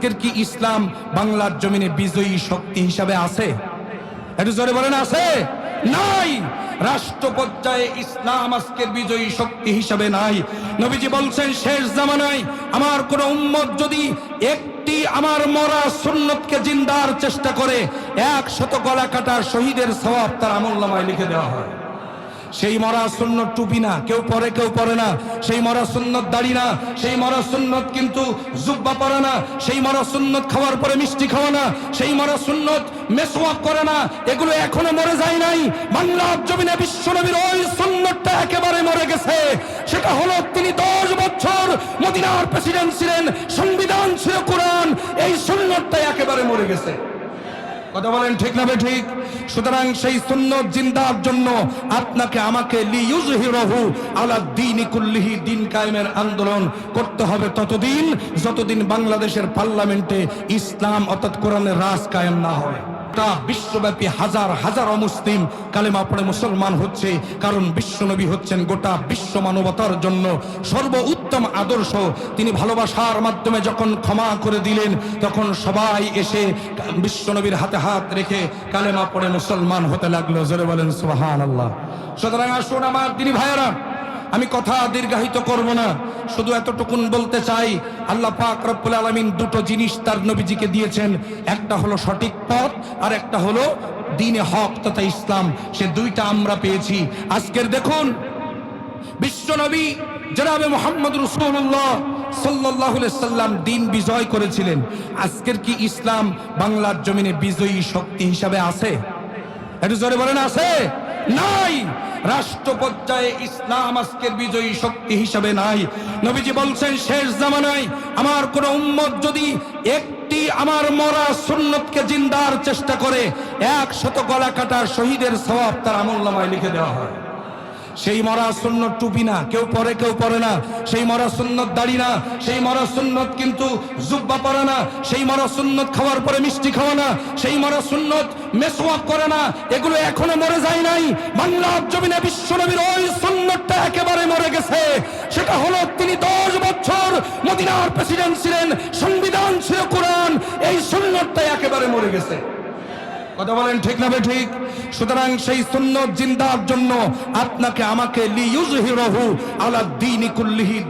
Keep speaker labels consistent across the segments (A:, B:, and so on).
A: আজকের কি ইসলাম বাংলার জমিনে বিজয়ী শক্তি হিসাবে আছে? একটু জোরে বলেন, আছে? নাই! রাষ্ট্র পর্যায়ে ইসলাম আজকের বিজয়ী শক্তি হিসাবে নাই। নবীজি বলছেন, শেষ জামানায় আমার কোন উম্মত যদি একটি আমার মরা সুন্নতকে জিন্দার চেষ্টা করে, এক শত গলা কাটার শহীদের সওয়াব তার আমল নামায় লিখে দেওয়া হয়। সেই মরা সুন্নত টুপি না। কেউ পরে কেউ পরে না। সেই মরা সুন্নত দাড়ি না। সেই মরা সুন্নত কিন্তু জুব্বা পরে না। সেই মরা সুন্নত খাওয়ার পরে মিষ্টি খাওয়া না। সেই মরা সুন্নত মেসওয়াক করে না। এগুলো এখনও মরে যায় নাই। বাংলার জমিনে বিশ্বনবীর ওই সুন্নতটা একেবারে মরে গেছে। সেটা হলো তিনি দশ বছর মদিনার প্রেসিডেন্ট ছিলেন, সংবিধান ছিল কোরআন। এই সুন্নতটা একেবারে মরে গেছে। কথা বলেন ঠিক না ঠিক? সুতরাং সেই সুন্নত জিন্দার জন্য আপনাকে আমাকে দিন কায়েমের আন্দোলন করতে হবে ততদিন, যতদিন বাংলাদেশের পার্লামেন্টে ইসলাম অর্থাৎ কোরআনের রাজ কায়েম না হয় তা বিশ্বব্যাপী হাজার হাজার অমুসলিম কালেমা পড়ে মুসলমান হচ্ছে, কারণ বিশ্বনবী হচ্ছেন গোটা বিশ্ব মানবতার জন্য সর্ব উত্তম আদর্শ। তিনি ভালোবাসার মাধ্যমে যখন ক্ষমা করে দিলেন, তখন সবাই এসে বিশ্বনবীর হাতে হাত রেখে কালেমা পড়ে মুসলমান হতে লাগল। জোরে বলেন সুবাহান আল্লাহ সুতরাং আসুন আমার তিনি ভাইয়েরা আমি কথা দীর্ঘায়িত করব না। শুধু এতটুকুন বলতে চাই, আল্লাহ পাক রব্বুল আলামিন দুটো জিনিস তার নবীজিকে দিয়েছেন। একটা হলো সঠিক পথ, আর একটা হলো দিনে হক তথা ইসলাম। সে দুইটা আমরা পেয়েছি। আজকের দেখুন বিশ্বনবী জনাবে মোহাম্মদ রসুল্লাহ সাল্লাহ সাল্লাম দিন বিজয় করেছিলেন। আজকের কি ইসলাম বাংলার জমিনে বিজয়ী শক্তি হিসাবে আছে? একটু জোরে বলেন, আছে? নাই। রাষ্ট্র পর্যায়ে ইসলাম আজকের বিজয়ী শক্তি হিসাবে নাই। নবীজি বলছেন, শেষ জামানায় আমার কোন উম্মত যদি একটি আমার মরা সুন্নতকে জিন্দার চেষ্টা করে, এক শত গলা কাটার শহীদের স্বভাব তার আমল নামায় লিখে দেওয়া হয়। সেই মরা সুন্নত টুপি না, কেউ পরে কেউ পরে না। সেই মরা সুন্নত দাড়ি না, সেই মরা সুন্নত কিন্তু জুব্বা পরে না, সেই মরা সুন্নত খাওয়ার পরে মিষ্টি খাওয়া না, সেই মরা সুন্নত মেসওয়াক করে না, এগুলো এখনও মরে যায় নাই। বাংলার জমিনে বিশ্বনবীর ওই সুন্নতটা একেবারে মরে গেছে। সেটা হলো তিনি দশ বছর মদিনার প্রেসিডেন্ট ছিলেন, সংবিধান ছিল কোরআন, এই সুন্নতটা একেবারে মরে গেছে। কথা বলেন ঠিক না ঠিক? সুতরাং সেই সুন্নত জিন্দার জন্য আপনাকে আমাকে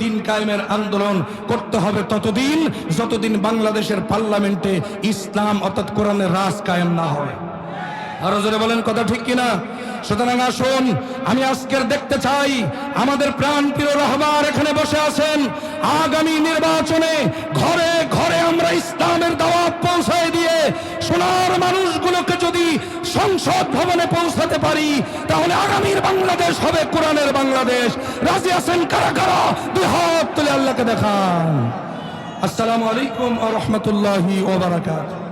A: দীনি কায়েমের আন্দোলন করতে হবে ততদিন যতদিন বাংলাদেশের পার্লামেন্টে ইসলাম অর্থাৎ কোরআনের রাজ কায়েম না হয়। আরও জোরে বলেন কথা ঠিক কিনা? সুতরাং আসুন, আমি আজকের দেখতে চাই, আমাদের প্রাণ প্রিয় রহমান এখানে বসে আছেন। আগামী নির্বাচনে ঘরে ঘরে আমরা ইসলামের সংসদ ভবনে পৌঁছাতে পারি, তাহলে আগামীর বাংলাদেশ হবে কোরআনের বাংলাদেশ। রাজি আছেন কারা কারা? দুই হাত তুলে আল্লাহকে দেখান। আসসালামু আলাইকুম আ রহমতুল্লাহি ওবারাকাত